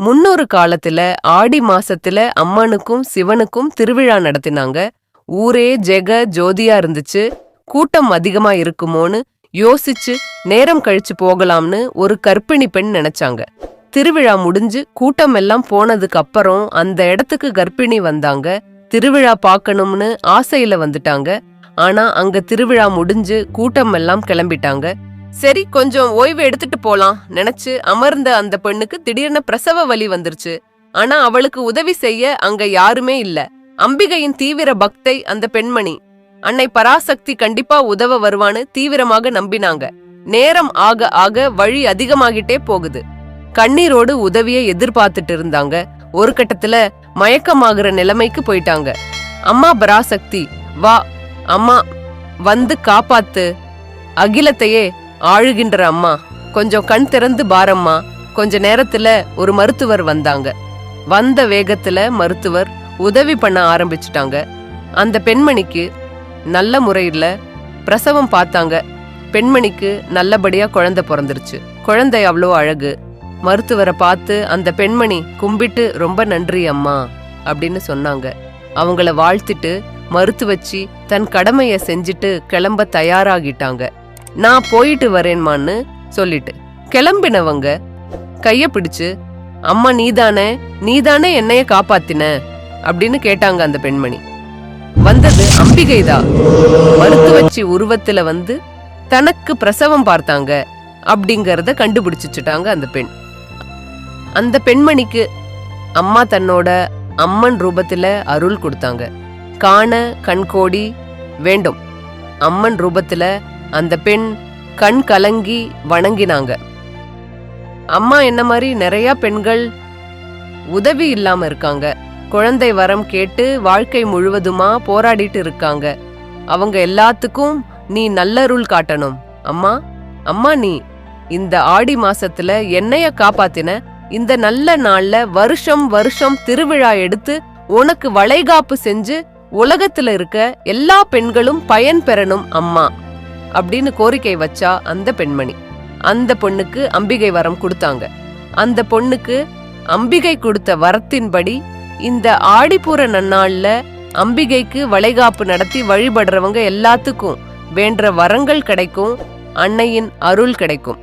முன்னொரு காலத்துல ஆடி மாசத்துல அம்மனுக்கும் சிவனுக்கும் திருவிழா நடத்தினாங்க. ஊரே ஜெக ஜோதியா இருந்துச்சு. கூட்டம் அதிகமா இருக்குமோன்னு யோசிச்சு நேரம் கழிச்சு போகலாம்னு ஒரு கர்ப்பிணி பெண் நினைச்சாங்க. திருவிழா முடிஞ்சு கூட்டம் எல்லாம் போனதுக்கு அப்புறம் அந்த இடத்துக்கு கர்ப்பிணி வந்தாங்க. திருவிழா பார்க்கணும்னு ஆசையில வந்துட்டாங்க. ஆனா அங்க திருவிழா முடிஞ்சு கூட்டம் எல்லாம் கிளம்பிட்டாங்க. சரி கொஞ்சம் ஓய்வு எடுத்துட்டு போலாம். நினைச்சு அமர்ந்த அந்த பெண்ணுக்கு திடீர்னு பிரசவ வலி வந்துருச்சு. ஆனா அவளுக்கு உதவி செய்ய அங்க யாருமே இல்ல. அம்பிகையின் தீவிர பக்தை அந்த பெண்மணி. அன்னை பராசக்தி கண்டிப்பா உதவ வருவான்னு தீவிரமாக நம்பினாங்க. நேரம் ஆக ஆக வழி அதிகமாகிட்டே போகுது. கண்ணீரோடு உதவியை எதிர்பார்த்துட்டு இருந்தாங்க. ஒரு கட்டத்துல மயக்கமாகிற நிலைமைக்கு போயிட்டாங்க. அம்மா பராசக்தி வா அம்மா வந்து காப்பாத்து. அகிலத்தையே ஆழுகின்ற அம்மா கொஞ்சம் கண் திறந்து பாரம்மா. கொஞ்ச நேரத்துல ஒரு மருத்துவர் வந்தாங்க. வந்த வேகத்துல மருத்துவர் உதவி பண்ண ஆரம்பிச்சிட்டாங்க. அந்த பெண்மணிக்கு நல்ல முறையில் பிரசவம் பார்த்தாங்க. பெண்மணிக்கு நல்லபடியா குழந்தை பிறந்துருச்சு. குழந்தை அவ்வளோ அழகு. மருத்துவரை பார்த்து அந்த பெண்மணி கும்பிட்டு ரொம்ப நன்றி அம்மா அப்படின்னு சொன்னாங்க. அவங்கள வாழ்த்திட்டு மருத்துவச்சி தன் கடமையை செஞ்சுட்டு கிளம்ப தயாராகிட்டாங்க. நான் போயிட்டு வரேன்மான்னு சொல்லிட்டு கிளம்பினவங்க கைய பிடிச்சு அம்மா நீதானே நீதானே என்னைய காப்பாத்தின? அப்படின்னு கேட்டாங்க அந்த பெண்மணி. வந்தது அம்பிகைதான் மருத்துவச்சி உருவத்துல வந்து தனக்கு பிரசவம் பார்த்தாங்க அப்படிங்கறத கண்டுபிடிச்சிச்சிட்டாங்க அந்த பெண். அந்த பெண்மணிக்கு அம்மா தன்னோட அம்மன் ரூபத்துல அருள் கொடுத்தாங்க. காண கண்கோடி வேண்டும். அம்மன் ரூபத்துல அந்த பெண் கண் கலங்கி வணங்கினாங்க. அம்மா என்ன மாதிரி நிறைய பெண்கள் உதவி இல்லாம இருக்காங்க. குழந்தை வரம் கேட்டு வாழ்க்கை முழுவதுமா போராடிட்டு இருக்காங்க. அவங்க எல்லாத்துக்கும் நீ நல்லருள் காட்டணும். அம்மா அம்மா நீ இந்த ஆடி மாசத்துல என்னைய காப்பாத்தின. இந்த நல்ல நாள்ல வருஷம் வருஷம் திருவிழா எடுத்து உனக்கு வளைகாப்பு செஞ்சு உலகத்துல இருக்க எல்லா பெண்களும் பயன் பெறணும் அம்மா. அப்படின்னு கோரிக்கை வச்சா அந்த பெண்மணி. அந்த பொண்ணுக்கு அம்பிகை வரம் கொடுத்தாங்க. அந்த பொண்ணுக்கு அம்பிகை கொடுத்த வரத்தின்படி இந்த ஆடிப்பூர நன்னாள்ல அம்பிகைக்கு வளைகாப்பு நடத்தி வழிபடுறவங்க எல்லாத்துக்கும் வேண்ட வரங்கள் கிடைக்கும் அன்னையின் அருள் கிடைக்கும்.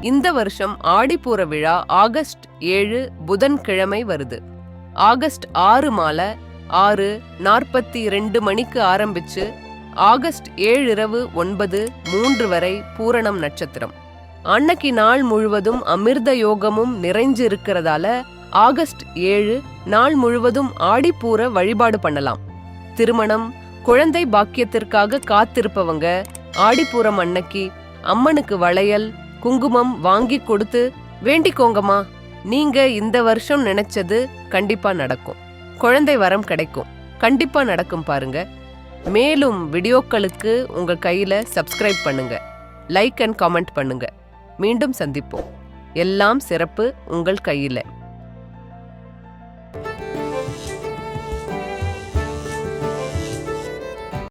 இந்த வருஷம் ஆடிப்பூர விழா ஆகஸ்ட் ஏழு புதன்கிழமை வருது. ஆகஸ்ட் ஆறு மாலை ஆறு நாற்பத்தி ரெண்டு மணிக்கு ஆரம்பிச்சு ஆகஸ்ட் ஏழு இரவு ஒன்பது மூன்று வரை பூரணம் நட்சத்திரம். அன்னைக்கு நாள் முழுவதும் அமிர்த யோகமும் நிறைஞ்சு இருக்கிறதால ஆகஸ்ட் ஏழு நாள் முழுவதும் ஆடிப்பூர வழிபாடு பண்ணலாம். திருமணம் குழந்தை பாக்கியத்திற்காக காத்திருப்பவங்க ஆடிப்பூரம் அன்னைக்கு அம்மனுக்கு வளையல் குங்குமம் வாங்கி கொடுத்து வேண்டிக்கோங்கம்மா நீங்க இந்த வருஷம் நினைச்சது கண்டிப்பா நடக்கும். குழந்தை வரம் கிடைக்கும். கண்டிப்பா நடக்கும் பாருங்க. மேலும் வீடியோக்களுக்கு உங்கள் கையில் சப்ஸ்கிரைப் பண்ணுங்க. லைக் அண்ட் காமெண்ட் பண்ணுங்க. மீண்டும் சந்திப்போம். எல்லாம் சிறப்பு உங்கள் கையில்.